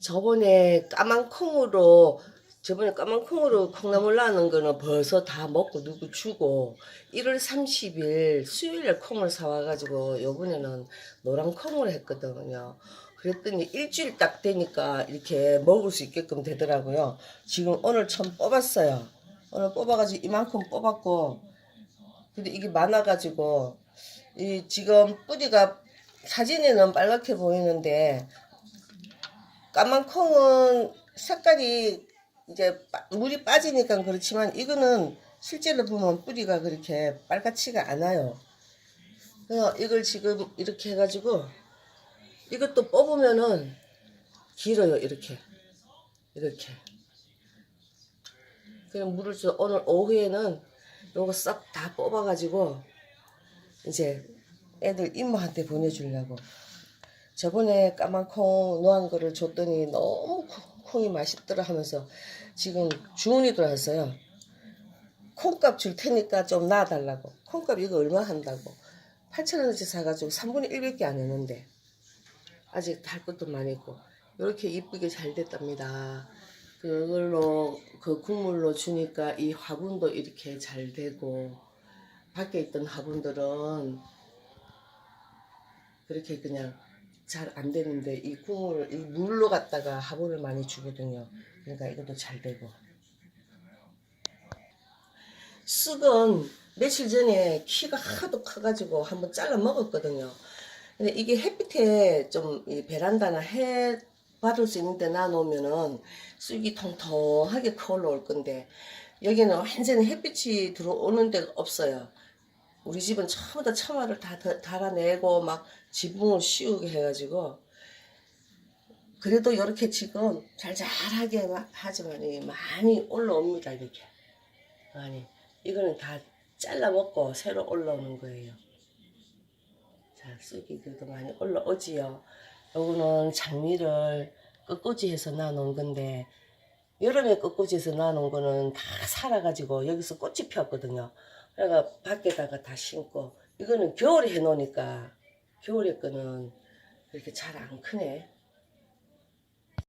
저번에 까만 콩으로 저번에 까만 콩으로 콩나물 나는 거는 벌써 다 먹고 누구 주고 1월 30일 수요일에 콩을 사와가지고 요번에는 노란 콩을 했거든요. 그랬더니 일주일 딱 되니까 이렇게 먹을 수 있게끔 되더라고요. 지금 오늘 처음 뽑았어요. 오늘 뽑아가지고 이만큼 뽑았고 근데 이게 많아가지고 이 지금 뿌리가 사진에는 빨갛게 보이는데 까만 콩은 색깔이 이제 빠- 물이 빠지니까 그렇지만 이거는 실제로 보면 뿌리가 그렇게 빨갛지가 않아요. 그래서 이걸 지금 이렇게 해가지고 이것도 뽑으면은 길어요 이렇게 이렇게. 그냥 물을 줘 오늘 오후에는 요거 싹 다 뽑아가지고 이제 애들 이모한테 보내주려고. 저번에 까만 콩 노한 거를 줬더니 너무 콩- 콩이 맛있더라 하면서 지금 주문이 들어왔어요. 콩값 줄 테니까 좀 놔달라고. 콩값 이거 얼마 한다고. 8천원어치 사가지고 3분의 1밖에 안 했는데 아직 할 것도 많이 있고 이렇게 이쁘게 잘 됐답니다. 그걸로 그 국물로 주니까 이 화분도 이렇게 잘 되고 밖에 있던 화분들은 그렇게 그냥 잘 안 되는데 이 국물을 이 물로 갖다가 화분을 많이 주거든요. 그러니까 이것도 잘 되고. 쑥은 며칠 전에 키가 하도 커가지고 한번 잘라 먹었거든요. 근데 이게 햇빛에 좀이 베란다나 해 받을 수 있는 데 놔놓으면은 쑥이 통통하게 커 올라올 건데 여기는 완전히 햇빛이 들어오는 데가 없어요. 우리 집은 처음부터 다 처마를 다 더- 달아내고 막 지붕을 씌우게 해가지고 그래도 이렇게 지금 잘잘하게 마- 하지만 이 많이 올라옵니다 이렇게 많이 이거는 다 잘라 먹고 새로 올라오는 거예요. 자 쑥이 그래도 많이 올라오지요. 요거는 장미를 끝꽂이해서 놔놓은 건데 여름에 끝꽂이해서 놔놓은 거는 다 살아가지고 여기서 꽃이 피었거든요. 그래가 밖에다가 다 심고 이거는 겨울에 해놓으니까 겨울에 거는 이렇게 잘 안 크네.